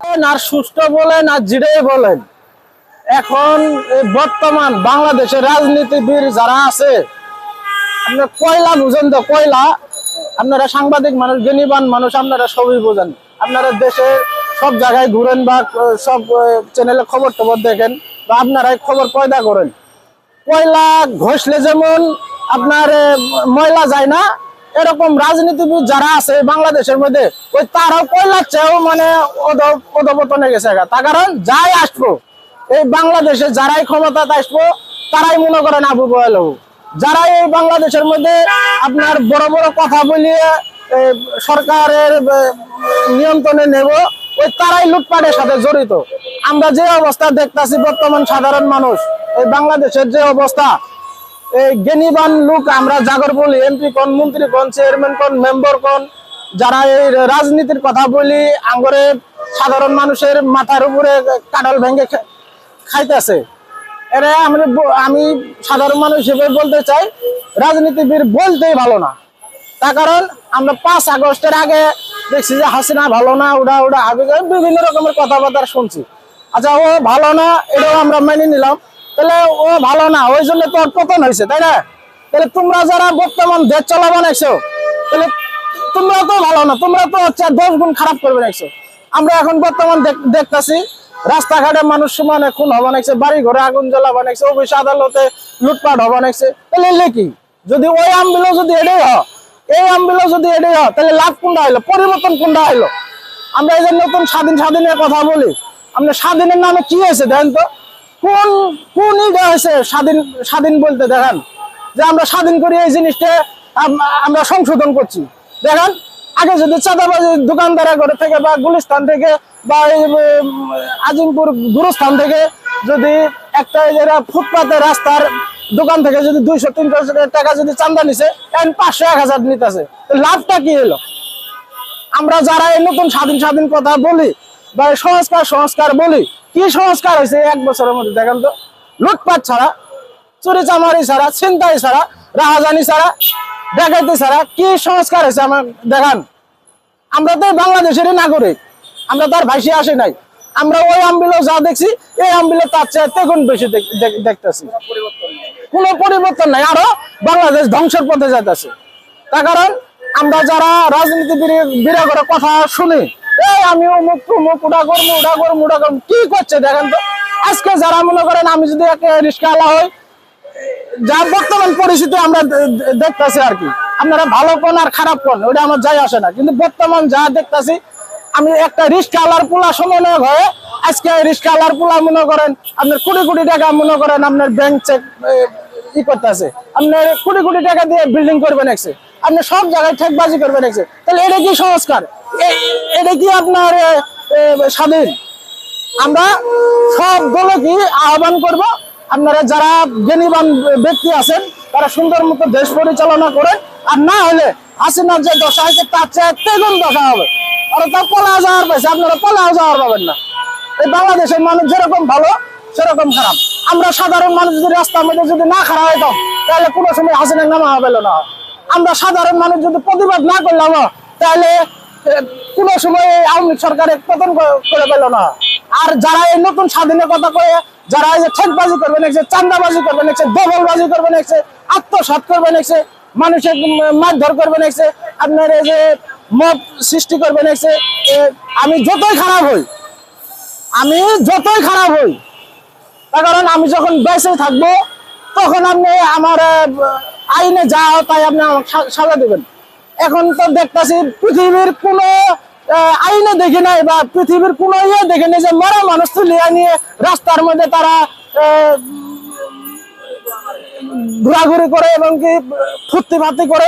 আর সুস্থ বলেন আর জিডেই বলেন। এখন বর্তমান বাংলাদেশের রাজনীতিবিদ যারা আছে আপনার কয়লা বুঝেন তো, কয়লা? আপনারা সাংবাদিক মানুষ, জ্ঞানীবান মানুষ, আপনারা সবই বোঝেন। আপনারা দেশে সব জায়গায় ঘুরেন বা সব চ্যানেলে খবর টবর দেখেন বা আপনারাই খবর পয়দা করেন। কয়লা ঘষলে যেমন আপনার ময়লা যায় না এরকম রাজনীতিবিদ যারা আছে বাংলাদেশের মধ্যে, ওই তারাও কয়লার চেয়েও মানে অধপতনে গেছে তার কারণ যাই আসব, এই বাংলাদেশে যারাই ক্ষমতাতে আসব, তারাই মনে করেন আবু বয়াল হব। যারা এই বাংলাদেশের মধ্যে আপনার বড় বড় কথা বলিয়ে সরকারের নিয়ন্ত্রণে নেব, ওই তারাই লুটপাটের সাথে জড়িত আমরা যে অবস্থা দেখতাছি বর্তমান সাধারণ মানুষ, এই বাংলাদেশের যে অবস্থা জ্ঞানীবান লোক আমরা জাগর বলি, এমপি কোন, মন্ত্রী কোন চেয়ারম্যান কোন মেম্বার কোন, যারা এই রাজনীতির কথা বলি, আঙ্গরে সাধারণ মানুষের মাথার উপরে কাঁঠাল ভেঙে খাইতেছে। এরা আমি আমি সাধারণ মানুষ হিসেবে বলতে চাই, রাজনীতিবিদ বলতেই ভালো না। তার কারণ আমরা পাঁচ আগস্টের আগে দেখছি যে হাসিনা ভালো না ওটা ওটা আগে বিভিন্ন রকমের কথাবার্তা শুনছি। আচ্ছা ও ভালো না, এটাও আমরা মেনে নিলাম। তাহলে ও ভালো না, ওই জন্য তো ওর পতন হয়েছে, তাই না? তাহলে তোমরা যারা বর্তমান দেশ চলা বানাইছো তাহলে তোমরা তো ভালো না, তোমরা তো হচ্ছে দশ গুণ খারাপ করবে নাইছো আমরা এখন বর্তমান দেখ- দেখতাছি, রাস্তাঘাটে মানুষ সমানে খুন হবা নাইছে বাড়ি ঘরে আগুন জ্বালা বানাইছে অফিস আদালতে লুটপাট হবা নাইছে তাহলে এলে কি? যদি ওই আমবিলো যদি এটাই হয় এই আমবিলো যদি এটাই হয় তাহলে লাভ কোনটা হইল? পরিবর্তন কোনটা হইল? আমরা এই যে নতুন স্বাধীন স্বাধীনের কথা বলি, আমরা স্বাধীনের নামে কি হয়েছে দেখেন তো? কোন কোন ইটা হয়েছে? স্বাধীন স্বাধীন বলতে দেখেন, যে আমরা স্বাধীন করি এই জিনিসটা আমরা সংশোধন করছি। দেখেন, আগে যদি চাঁদাবাজি দোকানদারা করে থেকে বা গুলিস্তান থেকে বা আজিমপুর গুরুস্থান থেকে যদি একটা এরা ফুটপাতে রাস্তার দোকান থেকে যদি দুইশো, তিনশো টাকা যদি চান্দা নিছে এখন পাঁচশো, এক হাজার নিতেছে। লাভটা কি হলো? আমরা যারা এই নতুন স্বাধীন স্বাধীন কথা বলি বা সংস্কার সংস্কার বলি। কি সংস্কার হয়েছে? এক বছরের মধ্যে দেখেন তো। লুটপাট ছাড়া, চুরি চামারি ছাড়া, ছিনতাই ছাড়া, রাহাজানি ছাড়া দেখাইতে ছাড়া কি সংস্কার হয়েছে আমার দেখান। আমরা তো বাংলাদেশেরই নাগরিক। আমরা তার ভাইসে আসে নাই। আমরা ওই আমবিলো যা দেখছি, এই আমবিলো তার চেয়ে তেগুন বেশি দেখ- দেখ- দেখতেছি। কোনো পরিবর্তন নাই। আরও বাংলাদেশ ধ্বংসের পথে যাইতেছে। তার কারণ, আমরা যারা রাজনীতি বিরাগের কথা শুনি এই আমি অমুক তমুক উড়া করব উড়া করব উড়া করব। কি করছে দেখেন তো? আজকে যারা মনে করেন আমি যদি একটা রিক্সা আলা হই যা বর্তমান পরিস্থিতি আমরা দেখতাছি আর কি। আপনারা ভালো কোন আর খারাপ কোন, ওটা আমার যাই আসে না। কিন্তু বর্তমান যা দেখতাছি, আমি একটা রিক্সা আলার পোলা সমন্বয় হয়ে আজকে রিক্সা আলার পোলা মনে করেন, আপনার কোটি কোটি টাকা মনে করেন আপনার ব্যাংক চেক ই করতেছে। আপনার কোটি কোটি টাকা দিয়ে বিল্ডিং করবেন একসে আপনি সব জায়গায় ঠেকবাজি করবেন একসে তাহলে এটা কি সংস্কার? এটা কি আপনার স্বাধীন? আমরা সব দলকে আহ্বান করব, আপনারা যারা জ্ঞানীবান ব্যক্তি আছেন, তারা সুন্দর মতো দেশ পরিচালনা করেন, আর না হলে হাসিনার যে দশা হয়েছে, তার চেয়ে তেগুন দশা হবে। আর তা পলা যাওয়ার পাইছে আপনারা পলা যাওয়ার পাবেন না। এই বাংলাদেশের মানুষ যেরকম ভালো, সেরকম খারাপ। আমরা সাধারণ মানুষ যদি রাস্তার মধ্যে যদি না খারাপ হইতাম, তাহলে কোনো সময় হাসিনার নামা হবে না। আমরা সাধারণ মানুষ যদি প্রতিবাদ না করলাম, তাহলে কোনো সময় আওয়ামী সরকারের পতন করে পেল না। আর যারা এই নতুন স্বাধীনের কথা কয়ে যারা এই যে ঠেকবাজি করবে নেছে চান্দাবাজি করবে নেছে দখলবাজি করবে নেছে আত্মসাত করবে নেছে মানুষের মারধর করবে নেছে আপনার এই যে মত সৃষ্টি করবে নেছে আমি যতই খারাপ হই, আমি যতই খারাপ হই, তার কারণ আমি যখন বেঁচে থাকব, তখন আপনি আমার আইনে যা হয় তাই আপনি আমাকে সাজা দেবেন। এখন তো দেখতেছি পৃথিবীর কোন আইনে দেখি নাই বা পৃথিবীর কোন ইয়ে দেখে নাই যে মরা মানুষ তুলিয়া নিয়ে রাস্তার মধ্যে তারা ঘোরাঘুরি করে এবং কি ফুর্তি ফার্তি করে।